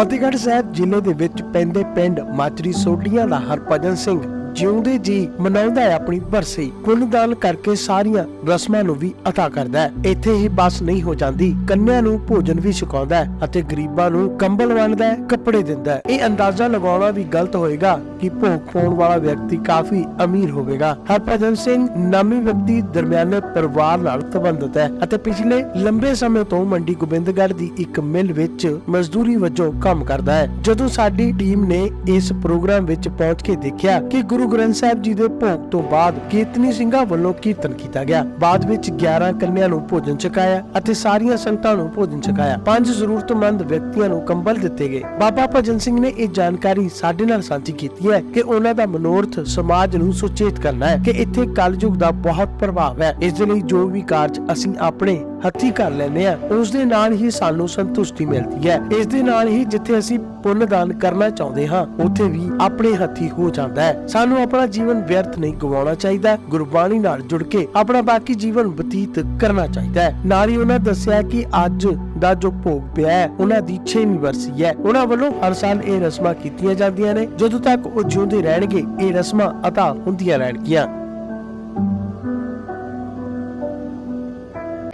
ਫਤਿਹਗੜ੍ਹ ਸਾਹਿਬ ਜ਼ਿਲ੍ਹੇ ਦੇ ਵਿੱਚ ਪੈਂਦੇ ਪਿੰਡ ਮਾਚਰੀ ਸੋਢੀਆਂ ਦਾ ਹਰਭਜਨ ਸਿੰਘ ਜਿਉਂਦੇ ਜੀ ਮਨਾਉਂਦਾ ਹੈ ਆਪਣੀ ਬਰਸੀ ਪੁੰਨਦਾਨ ਕਰਕੇ ਸਾਰੀਆਂ ਰਸਮਾਂ ਨੂੰ ਵੀ ਅਤਾ ਕਰਦਾ ਹੈ। ਇੱਥੇ ਹੀ ਬਸ ਨਹੀਂ ਹੋ ਜਾਂਦੀ, ਕੰਨਿਆਂ ਨੂੰ ਭੋਜਨ ਵੀ ਛਕਾਉਂਦਾ ਹੈ ਅਤੇ ਗਰੀਬਾਂ ਨੂੰ ਕੰਬਲ ਵੰਡਦਾ ਹੈ, ਕੱਪੜੇ ਦਿੰਦਾ ਹੈ। ਇਹ ਅੰਦਾਜ਼ਾ ਲਗਾਉਣਾ ਵੀ ਗਲਤ ਹੋਏਗਾ ਕਿ ਭੋਗ ਪਾਉਣ ਵਾਲਾ ਵਿਅਕਤੀ ਕਾਫੀ ਅਮੀਰ ਹੋਵੇਗਾ। ਹਰਭਜਨ ਸਿੰਘ ਨਾਮੀ ਵਿਅਕਤੀ ਦਰਮਿਆਨੇ ਪਰਿਵਾਰ ਨਾਲ ਸੰਬੰਧਿਤ ਹੈ ਅਤੇ ਪਿਛਲੇ ਲੰਬੇ ਸਮੇਂ ਤੋਂ ਮੰਡੀ ਗੋਬਿੰਦਗੜ੍ਹ ਦੀ ਇੱਕ ਮਿਲ ਵਿੱਚ ਮਜ਼ਦੂਰੀ ਵਜੋਂ ਕੰਮ ਕਰਦਾ ਹੈ। ਜਦੋਂ ਸਾਡੀ ਟੀਮ ਨੇ ਇਸ ਪ੍ਰੋਗਰਾਮ ਵਿੱਚ ਪਹੁੰਚ ਕੇ ਦੇਖਿਆ ਕਿ ਗੁਰੂ ਗ੍ਰੰਥ ਸਾਹਿਬ ਜੀ ਦੇ ਭੋਗ ਤੋਂ ਬਾਅਦ ਕੀਰਤਨੀ ਸਿੰਘਾਂ ਵੱਲੋਂ ਕੀਰਤਨ ਕੀਤਾ ਗਿਆ। ਬਾਅਦ ਵਿੱਚ 11 ਕੰਨਿਆਂ ਨੂੰ ਭੋਜਨ ਛਕਾਇਆ ਅਤੇ ਸਾਰੀਆਂ ਸੰਗਤਾਂ ਨੂੰ ਭੋਜਨ ਛਕਾਇਆ। ਪੰਜ ਜ਼ਰੂਰਤਮੰਦ ਵਿਅਕਤੀਆਂ ਨੂੰ ਕੰਬਲ ਦਿੱਤੇ ਗਏ। ਬਾਬਾ ਭਜਨ ਸਿੰਘ ਨੇ ਇਹ ਜਾਣਕਾਰੀ ਸਾਡੇ ਨਾਲ ਸਾਂਝੀ ਕੀਤੀ ਹੈ ਕਿ ਉਹਨਾਂ ਦਾ ਮਨੋਰਥ ਸਮਾਜ ਨੂੰ ਸੁਚੇਤ ਕਰਨਾ ਹੈ ਕਿ ਇੱਥੇ ਕਲਯੁਗ ਦਾ ਬਹੁਤ ਪ੍ਰਭਾਵ ਹੈ। ਇਸ ਲਈ ਜੋ ਵੀ ਕਾਰਜ ਅਸੀਂ ਆਪਣੇ ਹੱਥੀ ਕਰ ਲੈਨੇ ਆ। ਉਸ ਦੇ ਨਾਲ ਹੀ ਸਾਨੂੰ ਸੰਤੁਸ਼ਟੀ ਮਿਲਦੀ ਹੈ। ਇਸ ਦੇ ਨਾਲ ਹੀ ਜਿੱਥੇ ਅਸੀਂ ਪੁੰਨ ਦਾਨ ਕਰਨਾ ਚਾਹੁੰਦੇ ਹਾਂ, ਉੱਥੇ ਵੀ ਆਪਣੇ ਹੱਥੀ ਹੋ ਜਾਂਦਾ ਹੈ। ਸਾਨੂੰ ਆਪਣਾ ਜੀਵਨ ਵਿਅਰਥ ਨਹੀਂ ਗਵਾਉਣਾ ਚਾਹੀਦਾ। ਗੁਰਬਾਣੀ ਨਾਲ ਜੁੜ ਕੇ ਆਪਣਾ ਬਾਕੀ ਜੀਵਨ ਬਤੀਤ ਕਰਨਾ ਚਾਹੀਦਾ ਹੈ। ਨਾਲ ਹੀ ਉਹਨਾਂ ਦੱਸਿਆ ਕਿ ਅੱਜ ਦਾ ਜੋ ਭੋਗ ਪਿਆ ਹੈ, ਉਹਨਾਂ ਦੀ 6ਵੀਂ ਵਰਸੀ ਹੈ। ਉਹਨਾਂ ਵੱਲੋਂ ਹਰ ਸਾਲ ਇਹ ਰਸਮਾਂ ਕੀਤੀਆਂ ਜਾਂਦੀਆਂ ਨੇ। ਜਦੋਂ ਤੱਕ ਉਹ ਜਿਉਂਦੇ ਰਹਿਣਗੇ, ਇਹ ਰਸਮਾਂ ਅਤਾ ਹੁੰਦੀਆਂ ਰਹਿਣਗੀਆਂ।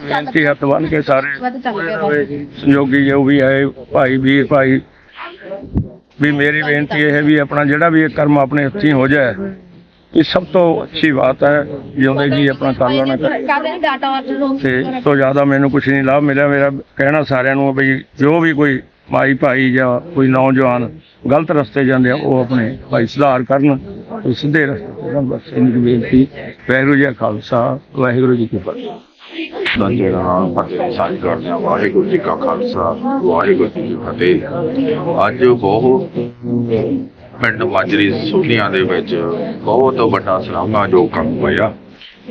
ਬੇਨਤੀ ਹੱਥ ਬੰਨ ਕੇ ਸਾਰੇ ਸੰਯੋਗੀ ਜੋ। ਵੀ ਆਏ ਭਾਈ ਵੀਰ ਭਾਈ ਵੀ ਮੇਰੀ ਬੇਨਤੀ ਇਹ ਹੈ ਵੀ ਆਪਣਾ ਜਿਹੜਾ ਵੀ ਇਹ ਕਰਮ ਆਪਣੇ ਹੱਥੀਂ ਹੋ ਜਾਏ ਇਹ ਸਭ ਤੋਂ ਅੱਛੀ ਬਾਤ ਹੈ ਜਿਉਂਦੇ ਜੀ ਆਪਣਾ ਕਰ। ਲੈਣਾ ਤੇ ਤੋਂ ਜ਼ਿਆਦਾ ਮੈਨੂੰ ਕੁਝ ਨਹੀਂ ਲਾਭ ਮਿਲਿਆ। ਮੇਰਾ ਕਹਿਣਾ ਸਾਰਿਆਂ ਨੂੰ ਵੀ ਜੋ ਵੀ ਕੋਈ ਮਾਈ ਭਾਈ ਜਾਂ ਕੋਈ ਨੌਜਵਾਨ ਗਲਤ ਰਸਤੇ ਜਾਂਦੇ ਆ ਉਹ ਆਪਣੇ ਭਾਈ ਸੁਧਾਰ ਕਰਨ ਸਿੱਧੇ ਰਸਤੇ। ਬਸ ਇੰਨੀ ਬੇਨਤੀ। ਵਾਹਿਗੁਰੂ ਜੀ ਖਾਲਸਾ ਵਾਹਿਗੁਰੂ ਜੀ ਕੀ ਫਤਿਹ। ਦੰਜੇ ਨਾਲ ਫਤਿਹ ਸਾਰੀ ਕਰਦੇ ਹਾਂ ਵਾਹਿਗੁਰੂ ਜੀ ਕਾ ਖਾਲਸਾ, ਵਾਹਿਗੁਰੂ ਜੀ ਕੀ ਫਤਿਹ। ਅੱਜ ਬਹੁਤ ਪਿੰਡ ਮਾਜਰੀ ਸੁਖੀਆਂ ਦੇ ਵਿੱਚ ਬਹੁਤ ਵੱਡਾ ਸਲਾਮਾ ਜੋ ਕੰਮ ਹੋਇਆ,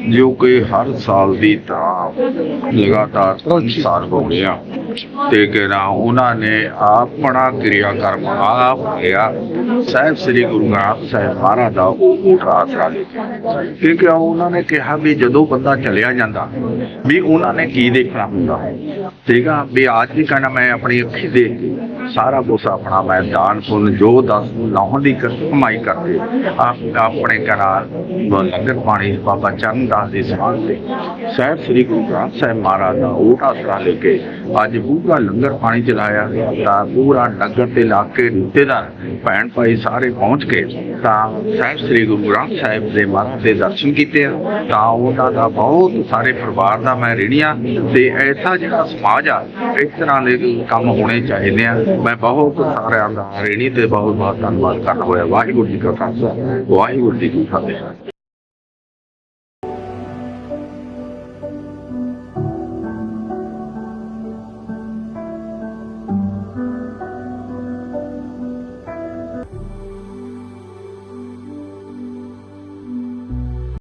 ਜੋ ਕਿ ਹਰ ਸਾਲ ਦੀ ਤਰ੍ਹਾਂ ਲਗਾਤਾਰ ਤਿੰਨ ਸਾਲ ਹੋ ਗਿਆ ਤੇ ਕਿਹੜਾ ਉਹਨਾਂ ਨੇ ਆਪਣਾ ਕਿਰਿਆ ਕਰਮ ਆਪ ਲਿਆ ਸਾਹਿਬ ਸ੍ਰੀ ਗੁਰੂ ਗ੍ਰੰਥ ਸਾਹਿਬ ਮਹਾਰਾਜ ਦਾ ਉਹ ਊਠ ਆਸਰਾ ਲੈ ਕਿਉਂਕਿ ਉਹਨਾਂ ਨੇ ਕਿਹਾ ਵੀ ਜਦੋਂ ਬੰਦਾ ਚਲਿਆ ਜਾਂਦਾ, ਵੀ ਉਹਨਾਂ ਨੇ ਕੀ ਦੇਖਣਾ ਹੁੰਦਾ? ਠੀਕ ਆ, ਵੀ ਆਜ ਵੀ ਕਹਿਣਾ, ਮੈਂ ਆਪਣੀ ਅੱਖੀ ਦੇਖ ਕੇ ਸਾਰਾ ਕੁਛ ਆਪਣਾ ਮੈਂ ਦਾਨ, ਪੁੰਨ, ਜੋ ਦਸ ਲਾਹੋਂ ਦੀ ਕਮਾਈ ਕਰਦੇ, ਆਪ ਆਪਣੇ ਕਨਾਲ ਲੰਗਰ ਪਾਣੀ, ਬਾਬਾ ਚਰਨ ਦਾਸ ਦੀ ਸਮਾਨ ਤੇ। ਸਾਹਿਬ ਸ੍ਰੀ ਗੁਰੂ ਗ੍ਰੰਥ ਸਾਹਿਬ ਮਹਾਰਾਜ ਦਾ ਊਠ ਆਸਰਾ ਲੈ ਕੇ ਅੱਜ ਪੂਰਾ ਲੰਗਰ ਪਾਣੀ ਚਲਾਇਆ ਤਾਂ ਪੂਰਾ ਨਗਰ ਤੇ ਇਲਾਕੇ ਰਿਸ਼ਤੇਦਾਰ ਭੈਣ ਭਾਈ ਸਾਰੇ ਪਹੁੰਚ ਕੇ ਤਾਂ ਸਾਹਿਬ, ਸ੍ਰੀ ਗੁਰੂ ਗ੍ਰੰਥ ਸਾਹਿਬ ਦੇ ਮਹਾਰਾਜ ਦੇ ਦਰਸ਼ਨ ਕੀਤੇ ਆ। ਤਾਂ ਉਹਨਾਂ ਦਾ ਬਹੁਤ ਸਾਰੇ ਪਰਿਵਾਰ ਦਾ ਮੈਂ ਰਿਣੀਆਂ ਤੇ ਐਸਾ ਜਿਹੜਾ ਸਮਾਜ ਆ, ਇਸ ਤਰ੍ਹਾਂ ਦੇ ਕੰਮ ਹੋਣੇ ਚਾਹੀਦੇ ਆ। ਮੈਂ ਬਹੁਤ ਸਾਰਿਆਂ ਦਾ ਰਿਣੀ ਤੇ ਬਹੁਤ ਬਹੁਤ ਧੰਨਵਾਦ ਕਰਦਾ ਹੋਇਆ। ਵਾਹਿਗੁਰੂ ਜੀ ਕਾ ਖਾਲਸਾ, ਵਾਹਿਗੁਰੂ ਜੀ ਕੀ ਫਤਿਹ।